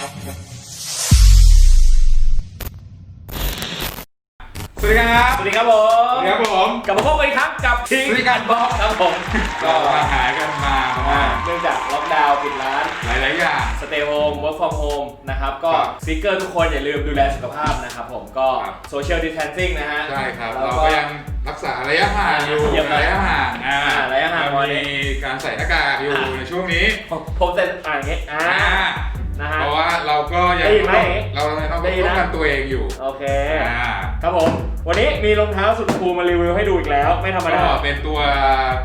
สวัสดีครับ สวัสดีครับผมสวัสดีครับผม กลับมาพบกันอีกครั้งกับทิ้งสวัสดีครับบอสครับผม ก็มาหายกันมาประอ่ามาณ เนื่องจากล็อกดาวน์ปิดร้าน หลายๆอย่าง stay home work from home นะครับ ก็ครับสปีกเกอร์ทุกคนอย่าลืมดูแลสุขภาพนะครับผม ก็ครับ social distancing นะฮะใช่ครับ แล้วเราก็ยังรักษาระยะห่างอยู่เยี่ยมเลยระยะห่างอ่าอ่าระยะห่าง เรามีการใส่หน้ากากอยู่อ่าในช่วงนี้ ผมผมจะอ่านอย่างงี้อ่า อ่า นะฮะ เพราะว่าเราก็ยังได้ยินไหมเราต้องได้ยินป้นะองกันตัวเองอยู่โอเค อ่าครับผม วันนี้มีรองเท้าสุดคูลมารีวิวให้ดูอีกแล้ว ไม่ธรรมก็ดาเป็นตัว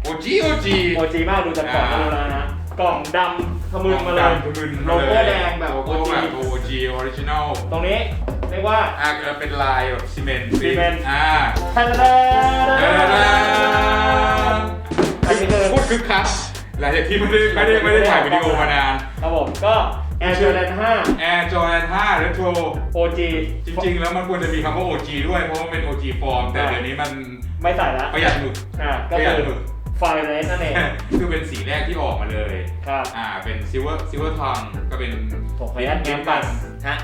OG OG โอจีมากดูจากกล่องก็รู้แล้วนะฮะกล่องดำทะมึนมาเลยทะมึนโลมาโก้เลยแดงแบบโลโอโก้แบบจี OG Original ตรงนี้เรียกว่า อ่าเป็นลายแบบซีเมนต์ซีเมนต์ อ่าทะเลอันนี้คือ พูดคึกคักหลังจากที่ไม่ได้ไม่ได้ไม่ได้ถ่ายวิดีโอมานาน ครับผมก็ Air Jordan Air Jordan 5 Retro 5 OG จริงๆ แล้วมันควรจะมีคำว่า OG ด้วย เพราะว่าเป็น OG ฟอร์ม แต่เดี๋ยวนี้มันไม่ใส่ละประหยัดหมึกอ่าก็ประหยัดคือหมึก ไฟเรสนั่นเอง คือเป็นสีแรกที่ออกมาเลย ครับ อ่า เป็น Silver Silver Tongue ก็เป็นผมขออนุญาตแง้มปันฮะ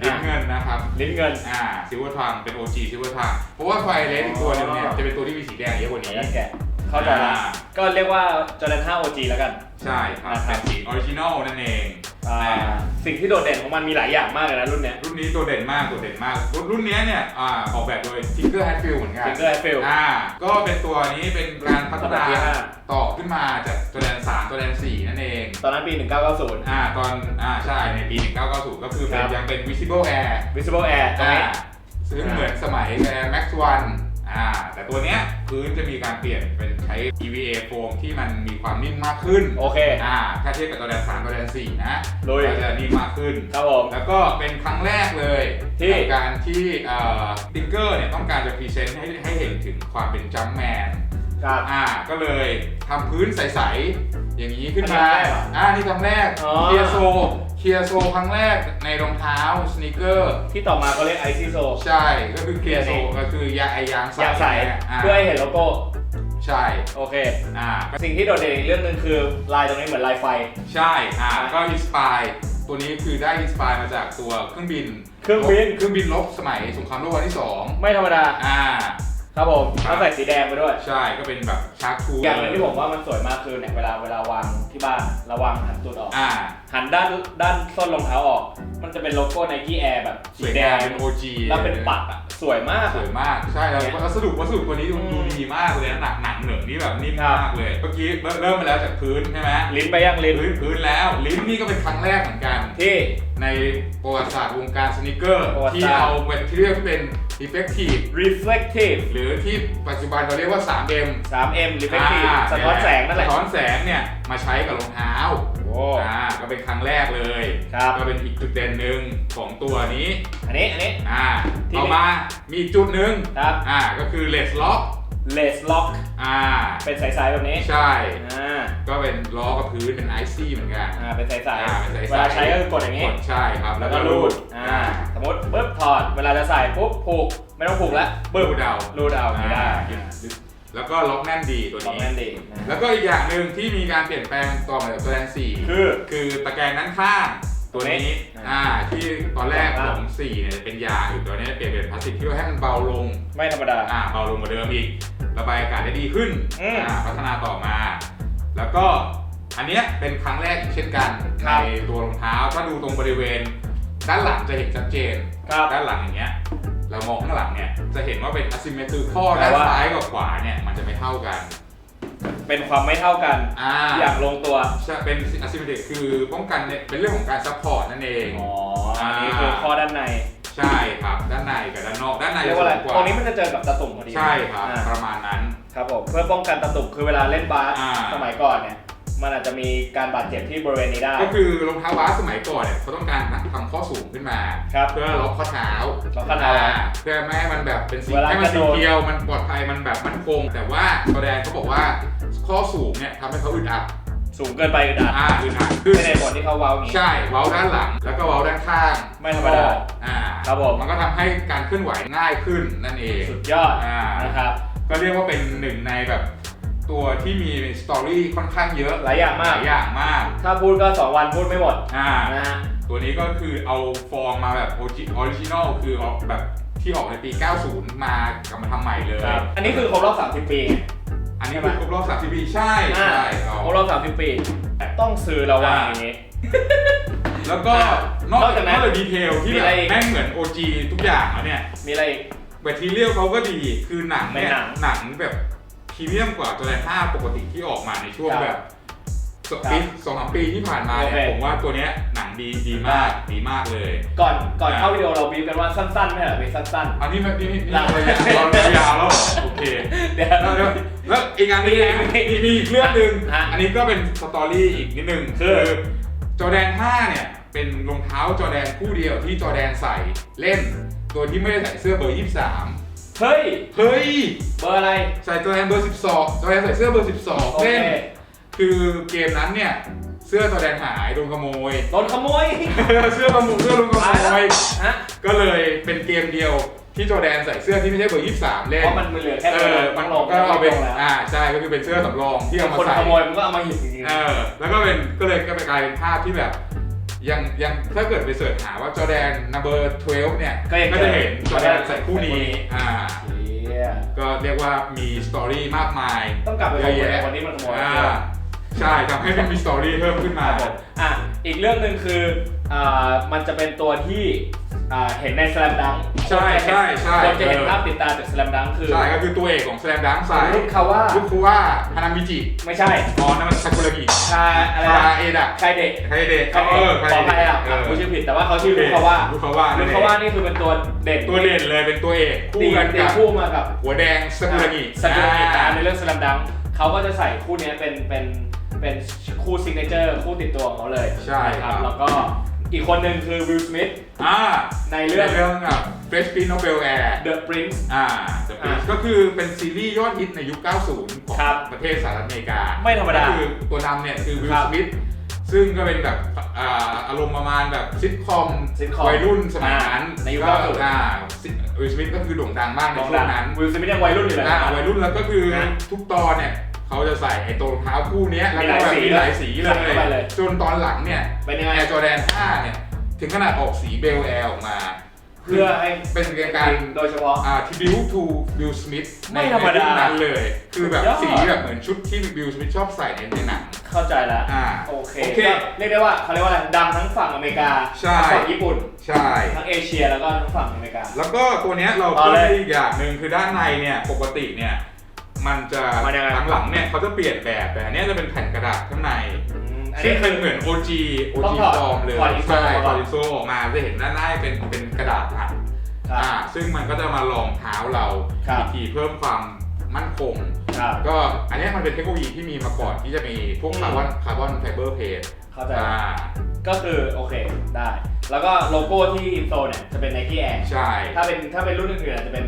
ลิ้นอะเงินนะครับ ลิ้นเงิน อ่า Silver Tongue เป็น OG Silver Tongue เพราะว่าไฟเลสอีกตัวหนึงเนี่ยอ๋อจะเป็นตัวที่มีสีแดงเยอะกว่าขออนี้ นุญาตแกะเข้าใจละอ่า ก็เรียกว่า Jordan 5 OG แล้วกัน ใช่ครับนะครัเป็บนสีออริจินอลนั่นเอง อ่าอ่าสิ่งที่โดดเด่นของมันมีหลายอย่างมากเลยนะรุ่นเนี้ยรุ่นนี้ตัวเด่นมากตัวเด่นมากรุ่นรุ่นเนี้ยเนี่ยอ่าออกแบบโดย Tinker Hatfield เหมือนกัน Tinker Hatfield อ่า ก็เป็นตัวนี้เป็นการพัฒนาระดับที่ห้าต่อขึ้นมาจากตัวแดน3ตัวแดน4นั่นเอง ตอนนั้นปี 1990 อ่า ตอน อ่า ใช่ ในปี 1990 ก็คือเป็นครับ ยังเป็น Visible Air Visible Air ตรงอ่านี้ ซึ่งอ่าเหมือนสมัย Air Max 1 อ่าแต่ตัวเนี้ยพื้นจะมีการเปลี่ยนเป็นใช้ EVA โฟมที่มันมีความนิ่มมากขึ้นโอเค อ่าถ้าเทียบกับตัวแดน3ตัวแดน4นะลุย ก็จะนิ่มมากขึ้น ครับผม แล้วก็เป็นครั้งแรกเลยที่ กับการที่ติงเกอร์เนี่ยต้องการจะพรีเซนต์ให้ให้เห็นถึงความเป็นจัมแมนครับ อ่าก็เลยทำพื้นใส ๆ อย่างนี้ขึ้นอันนี้มา ครั้งแรกเหรออ่านี่ครั้งแรกอ๋อเคียโซ เคียโซครั้งแรกในรองเท้าสน e เกอร์ที่ต่อมาเขาเรียก Icy So ใช่ก็คือเคียโซก็คือยาไอยางใสอยากใส่นี่อ่าเพื่อให้เห็นโลโก้ใช่โอเคอ่าสิ่งที่โดดเด่นอีกเรื่องหนึงคือลายตรงนี้เหมือนลายไฟ ใช่อ่าก็อินสปายตัวนี้คือได้อินสปายมาจากตัวเครื่องบิน เครื่องบินเครื่องบินรบสมัยสงครามโลกครั้งที่สองไม่ธรรมดาอ่า ครับผมครับเขาใส่สีแดงไปด้วย ใช่ก็เป็นแบบชาร์คทูอย่างหนึงที่ผมว่ามันสวยมากคือเนี่ยเวลาเวลาวางที่บ้านระวางหันตูดออก อ่าหันด้านด้านส้นรองเท้าออก มันจะเป็นโลโก้ Nike Air แบบสสีวยแดงามงเป็น OG แล้วเป็นปักอะสวยมากสอะ วยมากใช่แล้วเนี่ยวัสดุวัสดุตัวนี้ดูอืม ดูดีมากเลยนะหนักหนังเหนืองนี่แบบนิ่มครับมากเลยเมื่อกี้เริ่มเริ่มมาแล้วจากพื้นใช่ไหมลิ้นไปยังลิ้นพื้นพื้นแล้วลิ้นนี่ก็เป็นครั้งแรกเหมือนกัน ที่ ในประวัติศาสตร์วงการสนิเกอร์ ประวัติที่ศาสตร์ เอาแมทเทียลที่เป็น effective reflective หรือที่ปัจจุบันเราเรียกว่า 3M 3M reflective าสะท้อนแสงนั่นแหละ สะท้อนแสงเนี่ยมาใช้กับรองเท้าโอ้ อ่าก็เป็นครั้งแรกเลยครับ ก็เป็นอีกจุดเด่นหนึ่งของตัวนี้อันนี้ อันนี้ อ่าที่ต่อมามีอีกจุดหนึ่งครับ อ่าก็คือ less lock lace lock อ่าเป็นสายๆแบบนี้ ใช่ อ่า ก็เป็นล้อกับพื้นเป็นไอซี่เหมือนกัน อ่า เป็นสายอ่าเป็นสายๆๆเวลาใช้ก็คือกดอย่างนี้ กดใช่ครับ แล้วก็รูด อ่า สมมติปุ๊บถ อดเวลาจะใส่ปุ๊บผูกไม่ต้องผูกแล้วเบิร์ดเอารูดเอาไม่ได้อ่าแล้วก็ล็อกแน่นดีตัวลองนี้ แน่นดีนะ แล้วก็อีกอย่างหนึ่งที่มีการเปลี่ยนแปลงต่อมาจากตัวแดนสี่คือ คือตะแกรงด้านข้างตัวนี้ตัวนี้อ่าที่ตอนแรกอ่าของสี่เนี่ยเป็นยางอยู่ตัวนี้เปลี่ยนเป็นพลาสติกที่ว่าให้มันเบาลง ไม่ธรรมดา อ่าเบาลงกว่าเดิมอีก ระบายอากาศได้ดีขึ้นอืมอ่าพัฒนาต่อมา แล้วก็อันเนี้ยเป็นครั้งแรกอีกเช่นกัน ครัในบตัวรองเท้าถ้าดูตรงบริเวณ ด้านหลังจะเห็นชัดเจน ครับด้านหลังอย่างเงี้ยเรามองข้างหลังเนี่ยจะเห็นว่าเป็น asymmetric ข้อแปลด้านว่า ซ้ายกับขวาเนี่ยมันจะไม่เท่ากันเป็นความไม่เท่ากัน อ่าอย่างลงตัวใช่เป็น asymmetric คือป้องกันเนี่ยเป็นเรื่องของการ support นั่นเอง อ๋อ อันนี้คือข้อด้านใน ใช่ครับด้านในกับด้านนอกด้านในเรียกว่าอะไร สูงกว่าตรงนี้มันจะเจอกับตะตุ่มพอดีใช่ครับอ่าประมาณนั้น ครับผม เพื่อป้องกันตะตุ่มคือเวลาเล่นบาสอ่า สมัยก่อนเนี่ย มันอาจจะมีการบาดเจ็บที่บริเวณนี้ได้ ก็คือรองเท้าบาสสมัยก่อนเนี่ยเขาต้องการทำข้อสูงขึ้นมา ครับเพื่อล็อกข้อเท้าล็อกข้อเท้าอ่เพื่อไม่ให้มันแบบเป็นสีเวลาให้มันกระโดสีดเดียวมันปลอดภัยมันแบบมั่นคง แต่ว่าตัวแดงเขาบอกว่าข้อสูงเนี่ยทำให้เขาอึดอัดสูงเกินไปอึดอัดอ่าอึดอัดขึ้นไม่ในผลที่เขาเว้าอย่างนี้ ใช่เว้าด้านหลัง แล้วก็เว้าด้านข้างไม่ธรรมดา อ่าครับผมมันก็ทำให้การเคลื่อนไหวง่ายขึ้นนั่นเองสุดยอดอ่า นะครับ ก็เรียกว่าเป็นหนึ่งในแบบ ตัวที่มีสตอรี่ค่อนข้างเยอะหลายอย่างมาก หลายอย่างมาก ถ้าพูดก็ 2 วันพูดไม่หมดอ่า นะฮะ ตัวนี้ก็คือเอาฟอร์มมาแบบออริจินอลคือออกแบบที่ออกในปี 90 มากลับมาทำใหม่เลยครับอันนี้คือครบรอบ 30 ปีไงอันนี้คือครบรอบ 30 ปี ใช่อ่าใช่ก็ครบรอบ 30 ปี ต้องซื้อแล้วว่าอย่างนี้ แล้วก็อ่านอกนอกจากนั้นนอกจากดีเทลที่มีแบอะไรบอีกแม่งเหมือน OG ทุกอย่างแล้วเนี่ย มีอะไรอีกแบตเทีเรียลเขาก็ดี คือหนังเนี่ยในหนังหนังแบบ พรีเมียมกว่าตัวแร5ปกติที่ออกมาในช่วงครับแบบสองครับปีสองสามปีที่ผ่านมาเนี่ยโอเคผมว่าตัวเนี้ยหนังดีดีมากดีมากเลย ก่อนก่อนอ่าเข้าวิดีโอเราบีบกันว่าสั้นๆไม่ใช่เหรอเป็นสั้นอันนี้มันนี่นี่หลังระยะเราระยะแล้วโอเคๆเดี๋ยวแล้วแล้วแล้วอีกอันนี้นะมีมีมีอีกเรื่องหนึ่งฮะอันนี้ก็เป็นสตอรี่อีกนิดนึงคือจอแดน5เนี่ยเป็นรองเท้าจอแดนคู่เดียวที่จอแดนใส่เล่น ตัวที่ไม่ได้ใส่เสื้อเบอร์ 23 เฮ้ย เฮ้ย เบอร์อะไร ใส่จอแดนเบอร์ 12จอแดนใส่เสื้อเบอร์โอ12เค เล่นคือเกมนั้นเนี่ย เสื้อจอแดนหายโดนขโมย โดนขโมยเสื้อขโมยเสื้อโดนขโมยฮะก็เลยเป็นเกมเดียวที่จอแดนใส่เสื้อที่ไม่ใช่เบอร์ 23 เล่นเพราะมันเหลือแค่เอตัวอเดียวมันลงก็เอาเป็นแล้วอ่าใช่ก็คือเป็นเสื้อสำรองที่เอามาคนใส่ขโมยมันก็เอามาหยิบจริงเออแล้วก็เป็นก็เลยก็ไปกลายเป็นภาพที่แบบ ยังยังถ้าเกิดไปเสิร์ชหาว่าจอแดน number 12เนี่ยก็ยังก็จะเห็นจอแดนเจอใส่คู่นี้อ่าๆเหี้ยก็เรียกว่ามีสตอรี่มากมายต้องกลับไปขเยอะโมยแยะวันนี้มันขโมยอ่าใช่ทำให้มันมีสตอรี่เพิ่มขึ้นคมารับผมอะอีกเรื่องหนึ่งคืออ่ามันจะเป็นตัวที่ อ่าเห็นในส a ลมดังใช่ใช่ใช่ คนจะเห็นเออภาพติดตาจากส a ลมดังคือใช่ก็คือตัวเอกของแสลมดังใส่รุ่นคาว่าลูกคูว่าฮานามิจิไม่ใช่อ๋อนั่นมันซากุระกิชาอะไรคานะเอดะชายเด็กใครเด็กชายเอเด็อกใครขออภัยเด็กอะเออผู้ชื่อผิดแต่ว่าเขาชื่อลูกคาว่าลูกเขาว่าลูกคาว่านี่คือเป็นตัวเด่นตัวเด่นเลยเป็นตัวเอกตีคู่กันตีกับคู่มากับหัวแดงซากุระกิสกุลกิอ่านะในเรื่องสลัมดังเขาก็จะใส่คู่เนี้ยเป็นเป็นเป็นคู่ซิงเกิลเจอร์คู่ติดตัวของเขาเลยใช่นะครับแล้วก็ อีกคนหนึ่งคือวิลสมิธอ่าในเรื่เรื่อองงเรื่องกับ Fresh Prince of Bel Air The Prince อ่า The Prince อ่าก็คือเป็นซีรีส์ยอดฮิตในยุค 90 ของครับประเทศสหรัฐอเมริกาไม่ธรรมดา ก็คือตัวนำเนี่ยคือวิลครับสมิธซึ่งก็เป็นแบบอ่าอารมณ์ประมาณแบบซิทคอมซิทคอมวัยรุ่นสมัยนั้นในยุคก็90 อ่าวิลสมิธก็คือโด่งดังมากในน้องช่วดังงนั้น วิลสมิธยังวัยรุ่นอยู่เลย อ่าวัยรุ่นแล้วก็คือนะ ทุกตอนเนี่ย เขาจะใส่ไอ้ตัวรองเท้าคู่เนี้ยมีแล้วก็แบบหลายสีมีหลายสีเลใส่เข้าไปเลย ยจนตอนหลังเนี่ยเป็นยังไงแอร์จอแดน5เนี่ย ถึงขนาดออกสีเบลแอร์ออกมาเพื่อให้เป็นการ โดยเฉพาะ อ่าที่บิวทูบิลสมิธไม่ธรรมดานั้นเลย คือแบบสุดยอดสีแบบเหมือนชุดที่บิลสมิธชอบใส่ในในหนัง เข้าใจแล้วอ่าโอเคโอเคก็เรียกได้ว่าเขาเรียกว่าอะไรดังทั้งฝั่งอเมริกาใช่ ทั้งฝั่งญี่ปุ่น ใช่ ทั้งเอเชียแล้วก็ทั้งฝั่งอเมริกา แล้วก็ตัวเนี้ยเราต่อเพิ่มเลยได้อีกอย่างหนึ่งคือด้านในเนี่ย ปกติเนี่ย มันจะมันยังไง หลังๆเนี่ยเขาจะเปลี่ยนแบบแต่อันเนี้ยจะเป็นแผ่นกระดาษข้างในอืมอันซึ่นี้งคืเป็อนเหมือน OG ต้อ OG งถอดฟอร์มเลยถอดอินโซใช่ออกถมาอดอินโซออกมาจะเห็นด้านหน้าเป็นเป็นกระดาษอัดครับอ่าซึ่งมันก็จะมารองเท้าเราครับ อีกทีเพิ่มความมั่นคง ครับ ก็อันเนี้ยมันเป็นเทคโนโลยีที่มีมาก่อนที่จะมีพวกอืม คาร์บอนคาร์บอนไฟเบอร์เพจเข้าใจ อ่าก็คือโอเคได้ แล้วก็โลโก้ที่อินโซเนี่ยจะเป็น Nike Air ใช่ ถ้าเป็นถ้าเป็นรุ่นอื่นๆอาจจะเป็น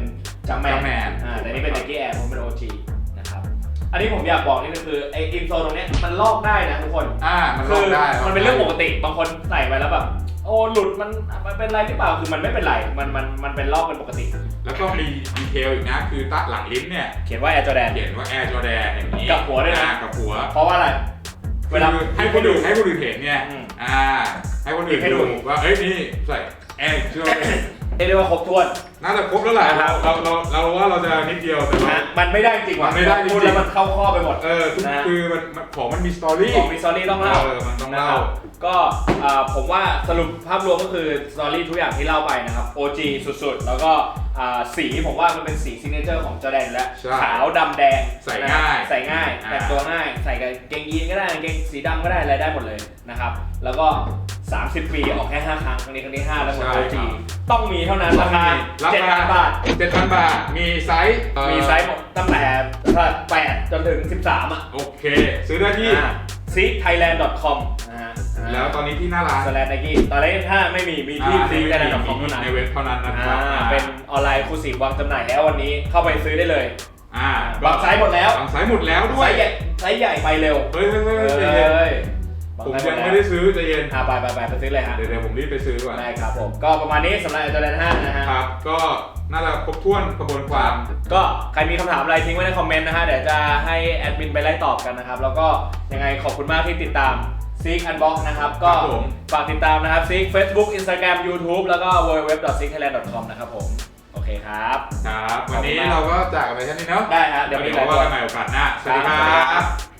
จัมแมน Jumpman อ่าแต่นี่เป็น Nike Air เพราะมัน เป็น OG นะครับ อันนี้ผมอยากบอกนี่ก็คือไออินโซตรงเนี้ยมันลอกได้นะทุกคนอ่ามันลคือกได้ มันเป็นเรื่องปกติบางคนใส่ไปแล้วแบบโอ้หลุดมันมันเป็นไรหรือเปล่าคือมันไม่เป็นไรมันมันมันเป็นลอกเป็นปกติ แล้วก็มีดีเทลอีกนะ คือตะหลังลิ้นเนี่ยเขียนว่า Air Jordan เขียนว่า Air Jordan อย่างนี้กับหัวด้วยนะอ่ากับหัว เพราะว่าอะไรเวลาคือให้คนอื่นให้คนอื่นเห็นเนี่ยอืมอ่าให้คนอื่นให้ดูดูว่าเอ้ยนี่ใส่ Air Jordan เรียกได้ว่าครบถ้วน น่าจะครบแล้วแหละนะครับเราเราเราเราว่าเราจะนิดเดียวแต่ว่านะมันไม่ได้จริงว่ะมันไม่ได้จริง พูดแล้วมันเข้าข้อไปหมด เออทุกนะ คือมันมันของมันมีสตอรี่ ของมีสตอรี่ต้องเล่าเออมันต้องนะคเล่ารับ ก็อ่าผมว่าสรุปภาพรวมก็คือสตอรี่ทุกอย่างที่เล่าไปนะครับ OG สุดๆ แล้วก็อ่าสีผมว่ามันเป็นสีซิกเนเจอร์ของจอแดนแล้วใช่ขาวดำแดงใส่ง่ายใส่ง่ายอ่า แต่งตัวง่ายใส่กับกางเกงยีนก็ได้กางเกงสีดำก็ได้อะไรได้หมดเลยนะครับ แล้วก็ 30 ปีออกแค่5ครั้งครั้งนี้ครั้งที่5แล้วหมดใช่ OG ครับต้องมีเท่านั้นราคาราคา7,000บาท เจ็ดพันบาท มีไซส์เอ่อมีไซส์หมดตั้งแต่8จนถึง 13 อะโอเค ซื้อได้ที่ซี thailand.com นะฮะ แล้วตอนนี้ที่หน้าร้านสแลนไนกี้ตอนนี้ถ้าไม่มีมีที่ซีอ่า thailand.com เท่านั้นในเว็บเท่านั้นนะคอ่ารับเป็นออนไลน์คูสีวางจำหน่ายแล้ววันนี้เข้าไปซื้อได้เลยอ่าบางไซส์หมดแล้วบางไซส์หมดแล้วด้ไซวยส์ใหญ่ไซส์ใหญ่ไปเร็วเฮ้ยเฮ้ยเฮ้ยเอใจเย็น้ยบางผมไซส์หยังดไม่แล้วได้ซื้อใจเย็นอ่าไปไปไปไปซื้อเลยฮะเดี๋ยวเดี๋ยวผมรีบไปซื้อก่อนได้ครับผมก็ประมาณนี้สำหรับจอแดน5นะฮะครับก็น่าจะครบถ้วนกระบวนความ ก็ใครมีคำถามอะไรทิ้งไว้ในคอมเมนต์นะฮะเดี๋ยวจะให้แอดมินไปไล่ตอบกันนะครับแล้วก็ยังไงขอบคุณมากที่ติดตาม ซิกอันบ็อกนะครับ ก็ครับผม ฝากติดตามนะครับซิก Facebook Instagram YouTube แล้วก็ www.sigthailand.com นะครับผม โอเคครับ ครับ วันนี้ขอบคุณมากเราก็จากกันไปแค่นี้เนาะได้ฮะเดี๋ยวมีเดี๋ยวหลายว่าตัวกันใหม่โอกาสหน้า สวัสดีคครับสวัสดีรัครับ บ